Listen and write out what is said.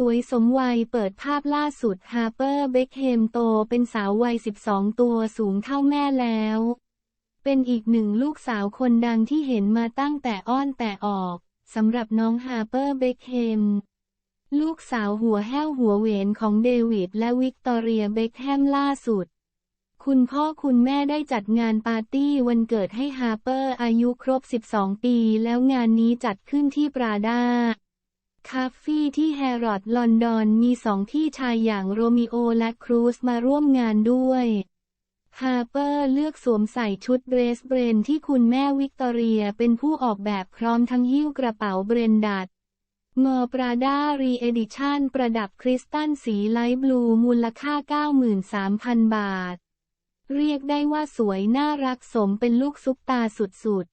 สวยสมวัยเปิดภาพล่าสุดฮาร์เปอร์เบคเฮมโตเป็นสาววัย 12 ตัวสูงเท่าแม่แล้ว เป็นอีกหนึ่งลูกสาวคนดังที่เห็นมาตั้งแต่อ้อนแต่ออกสำหรับน้องฮาร์เปอร์เบคเฮมลูกสาวหัวแห้วหัวเหวนของเดวิดและวิกตอเรียเบคแฮมล่าสุด คุณพ่อคุณแม่ได้จัดงานปาร์ตี้วันเกิดให้ฮาร์เปอร์อายุครบ 12 ปีแล้วงานนี้จัดขึ้นที่ปราดา คาเฟ่ที่แฮร์รอดลอนดอนมีสองที่ชายอย่างโรมิโอและครูซมาร่วมงานด้วยฮาร์เปอร์เลือกสวมใส่ชุดเดรสเบรนที่คุณแม่วิกตอเรียเป็นผู้ออกแบบพร้อมทั้งหิ้วกระเป๋าเบรนดัดงอปราดารีเอดิชันประดับคริสตัลสีไลท์บลูมูลค่า 93,000 บาท เรียกได้ว่าสวยน่ารักสมเป็นลูกซุปตาสุด